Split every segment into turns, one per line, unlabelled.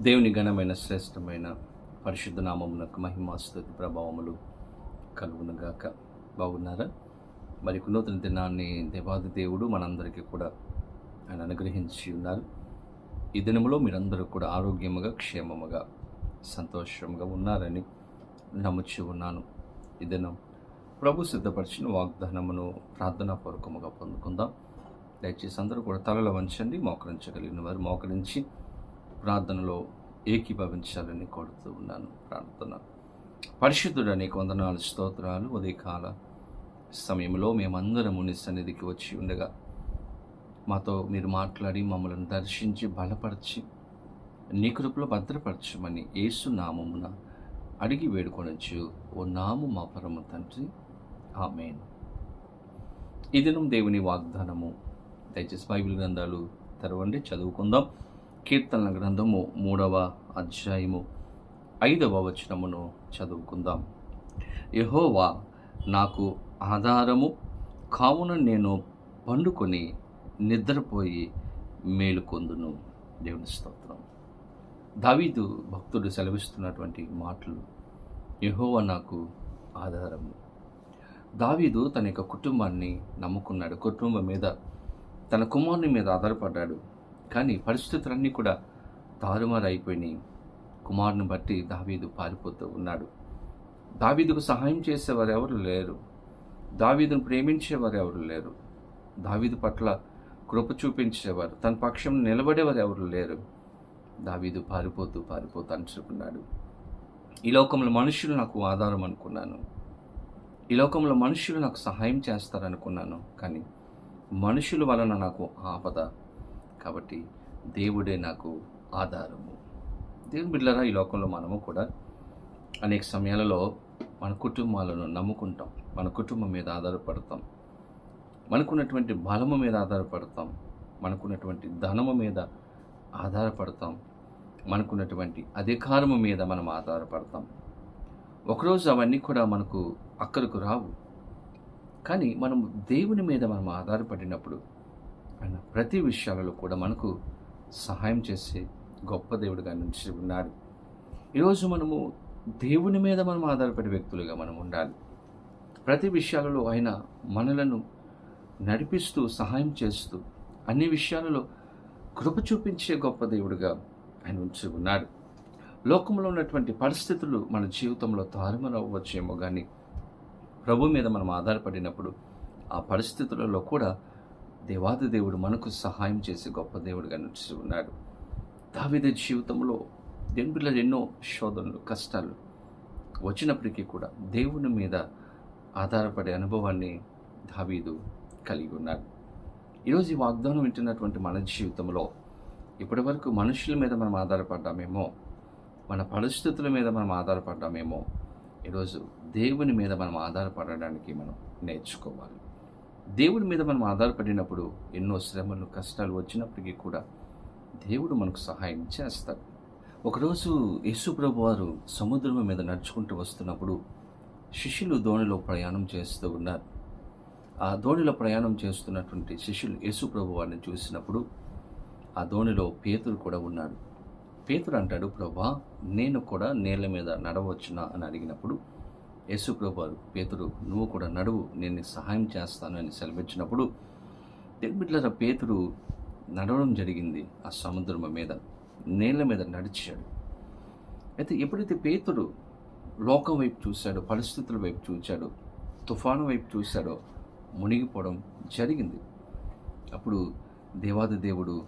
దేవుని ఘనమైన శ్రేష్టమైన పరిశుద్ధ నామమునకు మహిమాస్తుతి ప్రభావములు కలుగునుగాక. బాగున్నారా? మరి నూతన దినాన్ని దేవాది దేవుడు మనందరికీ కూడా ఆయన అనుగ్రహించి ఉన్నారు. ఈ దినములో మీరందరూ కూడా ఆరోగ్యముగా క్షేమముగా సంతోషంగా ఉన్నారని నమ్ముచి ఉన్నాను. ఈ దినం ప్రభు సిద్ధపరిచిన వాగ్దానమును ప్రార్థనాపూర్వకముగా పొందుకుందాం. దయచేసి అందరూ కూడా తలలో వంచండి మోకరించగలిగిన వారు మోకరించి ప్రార్థనలో ఏకీభవించాలని కోరుతూ ఉన్నాను ప్రార్థన పరిశుద్ధుడని అనేక వందనాలు స్తోత్రాలు. ఉదయకాల సమయంలో మేమందరము నీ సన్నిధికి వచ్చి ఉండగా మాతో మీరు మాట్లాడి మమ్మల్ని దర్శించి బలపరిచి నీ కృపలో భద్రపరచమని ఏసు నామమున అడిగి వేడుకొనొచ్చు ఓ నాము మా పరమ తండ్రి. ఆమెన్. ఈ దినం దేవుని వాగ్దానము. దయచేసి బైబిల్ గ్రంథాలు తెరవండి చదువుకుందాం. కీర్తనల గ్రంథము మూడవ అధ్యాయము ఐదవ వచనమును చదువుకుందాం. యహోవా నాకు ఆధారము కావున నేను పండుకొని నిద్రపోయి మేలుకొందును దేవుని స్తోత్రం. దావీదు భక్తుడు సెలవిస్తున్నటువంటి మాటలు యహోవా నాకు ఆధారము. దావీదు తన యొక్క కుటుంబాన్ని నమ్ముకున్నాడు. కుటుంబం మీద తన కుమారుని మీద ఆధారపడ్డాడు. కానీ పరిస్థితులన్నీ కూడా తారుమారు అయిపోయినాయి కుమారుని బట్టి దావీదు పారిపోతూ ఉన్నాడు. దావీదుకు సహాయం చేసేవారు ఎవరు లేరు. దావీదును ప్రేమించేవారు ఎవరు లేరు. దావీదు పట్ల కృప చూపించేవారు. తన పక్షం నిలబడేవారు ఎవరు లేరు. దావీదు పారిపోతూ పారిపోతూ అనుకున్నాడు ఈ లోకంలో మనుషులు నాకు ఆధారం అనుకున్నాను. ఈ లోకంలో మనుషులు నాకు సహాయం చేస్తారనుకున్నాను. కానీ మనుషుల వలన నాకు ఆపద కాబట్టి దేవుడే నాకు ఆధారము. దేవుని బిడ్డలారా ఈ లోకంలో మనము కూడా అనేక సమయాలలో మన కుటుంబాలను నమ్ముకుంటాం. మన కుటుంబం మీద ఆధారపడతాం. మనకున్నటువంటి బలము మీద ఆధారపడతాం. మనకున్నటువంటి ధనము మీద ఆధారపడతాం. మనకున్నటువంటి అధికారము మీద మనం ఆధారపడతాం. ఒకరోజు అవన్నీ కూడా మనకు అక్కడికి రావు. కానీ మనం దేవుని మీద మనం ఆధారపడినప్పుడు ఆయన ప్రతి విషయాలలో కూడా మనకు సహాయం చేసే గొప్ప దేవుడిగా నుంచి ఉన్నారు. ఈరోజు మనము దేవుని మీద మనం ఆధారపడే వ్యక్తులుగా మనం ఉండాలి. ప్రతి విషయాలలో ఆయన మనలను నడిపిస్తూ సహాయం చేస్తూ అన్ని విషయాలలో కృప చూపించే గొప్ప దేవుడిగా ఆయన ఉంచి ఉన్నాడు లోకంలో ఉన్నటువంటి పరిస్థితులు మన జీవితంలో తారుమరవ్వచ్చేమో కానీ ప్రభు మీద మనం ఆధారపడినప్పుడు ఆ పరిస్థితులలో కూడా దేవాది దేవుడు మనకు సహాయం చేసే గొప్ప దేవుడిగా నిలిచి ఉన్నాడు దావిద జీవితంలో దేవుని ఎన్నో శోధనలు కష్టాలు వచ్చినప్పటికీ కూడా దేవుని మీద ఆధారపడే అనుభవాన్ని దావీదు కలిగి ఉన్నాడు. ఈరోజు ఈ వాగ్దానం వింటున్నటువంటి మన జీవితంలో ఇప్పటివరకు మనుషుల మీద మనం ఆధారపడ్డామేమో మన పరిస్థితుల మీద మనం ఆధారపడ్డామేమో ఈరోజు దేవుని మీద మనం ఆధారపడడానికి మనం నేర్చుకోవాలి. దేవుడి మీద మనం ఆధారపడినప్పుడు ఎన్నో శ్రమలు కష్టాలు వచ్చినప్పటికీ కూడా దేవుడు మనకు సహాయం చేస్తాడు. ఒకరోజు యేసుప్రభు వారు సముద్రం మీద నడుచుకుంటూ వస్తున్నప్పుడు శిష్యులు దోణిలో ప్రయాణం చేస్తూ ఉన్నారు. ఆ దోణిలో ప్రయాణం చేస్తున్నటువంటి శిష్యులు యేసుప్రభు వారిని చూసినప్పుడు ఆ దోణిలో పేతురు కూడా ఉన్నాడు. పేతురు అంటాడు ప్రభా నేను కూడా నేల మీద నడవచ్చునా? అని అడిగినప్పుడు యేసు పేతురు నువ్వు కూడా నడువు నేను సహాయం చేస్తాను అని సెలవిచ్చినప్పుడు తెలుబిట్ల పేతురు నడవడం జరిగింది ఆ సముద్రం మీద నేల మీద నడిచాడు. అయితే ఎప్పుడైతే పేతుడు లోకం వైపు చూశాడో పరిస్థితుల వైపు చూశాడో తుఫాను వైపు చూశాడో మునిగిపోవడం జరిగింది. అప్పుడు దేవాది దేవుడు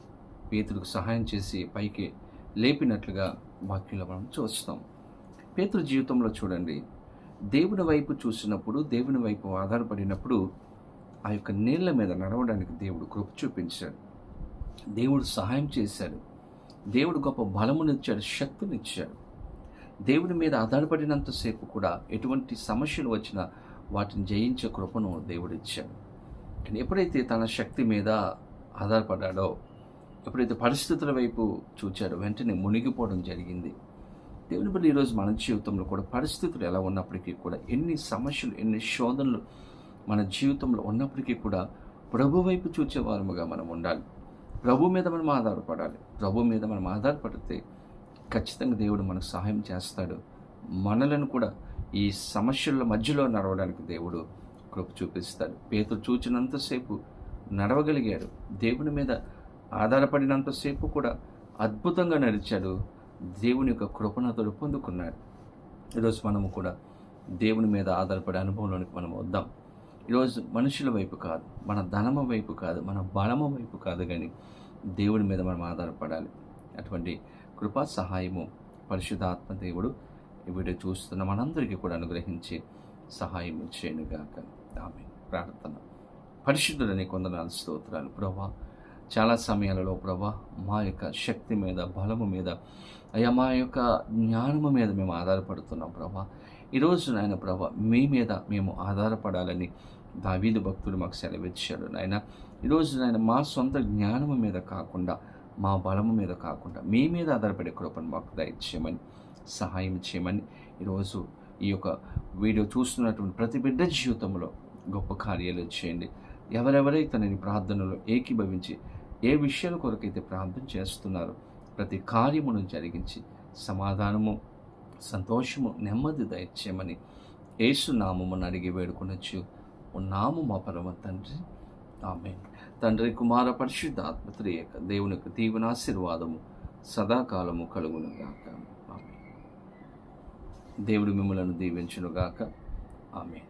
పేతుడికి సహాయం చేసి పైకి లేపినట్లుగా వాక్యంలో మనం చూస్తాం. పేతుడి జీవితంలో చూడండి దేవుని వైపు చూసినప్పుడు దేవుని వైపు ఆధారపడినప్పుడు ఆ యొక్క నీళ్ళ మీద నడవడానికి దేవుడు కృప చూపించాడు. దేవుడు సహాయం చేశాడు. దేవుడు గొప్ప బలమునిచ్చాడు శక్తినిచ్చాడు. దేవుని మీద ఆధారపడినంతసేపు కూడా ఎటువంటి సమస్యలు వచ్చినా వాటిని జయించే కృపను దేవుడు ఇచ్చాడు కానీ ఎప్పుడైతే తన శక్తి మీద ఆధారపడ్డాడో ఎప్పుడైతే పరిస్థితుల వైపు చూచాడో వెంటనే మునిగిపోవడం జరిగింది. దేవుని బట్టి ఈరోజు మన జీవితంలో కూడా పరిస్థితులు ఎలా ఉన్నప్పటికీ కూడా ఎన్ని సమస్యలు ఎన్ని శోధనలు మన జీవితంలో ఉన్నప్పటికీ కూడా ప్రభు వైపు చూచేవారముగా మనం ఉండాలి. ప్రభు మీద మనం ఆధారపడాలి. ప్రభు మీద మనం ఆధారపడితే ఖచ్చితంగా దేవుడు మనకు సహాయం చేస్తాడు. మనలను కూడా ఈ సమస్యల మధ్యలో నడవడానికి దేవుడు కృప చూపిస్తాడు. పేతులు చూచినంతసేపు నడవగలిగాడు. దేవుని మీద ఆధారపడినంతసేపు కూడా అద్భుతంగా నడిచాడు. దేవుని యొక్క కృపను అతడు పొందుకున్నాడు. ఈరోజు మనము కూడా దేవుని మీద ఆధారపడే అనుభవంలోనికి మనం వద్దాం. ఈరోజు మనుషుల వైపు కాదు మన ధనము వైపు కాదు మన బలము వైపు కాదు కానీ దేవుని మీద మనం ఆధారపడాలి. అటువంటి కృపా సహాయము పరిశుద్ధాత్మ దేవుడు వీడియో చూస్తున్న మనందరికీ కూడా అనుగ్రహించి సహాయం చేయనుగాక. ఆమె ప్రార్థన. పరిశుద్ధులని కొందనాలు స్తోత్రాలు. ప్రభా చాలా సమయాలలో ప్రభా మా యొక్క శక్తి మీద బలము మీద అయ్యా మా యొక్క జ్ఞానము మీద మేము ఆధారపడుతున్నాం ప్రభా. ఈరోజు నాయన ప్రభా మీ మీద మేము ఆధారపడాలని దావీదు భక్తులు మాకు సెలవిచ్చాడు నాయన. ఈరోజు నాయన మా సొంత జ్ఞానము మీద కాకుండా మా బలము మీద కాకుండా మీ మీద ఆధారపడే కృపను మాకు దయచేయమని సహాయం చేయమని ఈరోజు ఈ యొక్క వీడియో చూస్తున్నటువంటి ప్రతి బిడ్డ జీవితంలో గొప్ప కార్యాలు చేయండి. ఎవరెవరైతే నేను ప్రార్థనలో ఏకీభవించి ఏ విషయాల కొరకైతే ప్రార్థన చేస్తున్నారో ప్రతి కార్యమును జరిగించి సమాధానము సంతోషము నెమ్మది దయచేయమని యేసు నామమును అడిగి వేడుకొనొచ్చు. ఉన్నాము మా పరమ తండ్రి. ఆమె తండ్రి కుమార పరిశుద్ధ త్రియక దేవునికి దీవెనాశీర్వాదము సదాకాలము కలుగునుగాక ఆమె దేవుడు మిమ్మలను దీవించునుగాక. ఆమె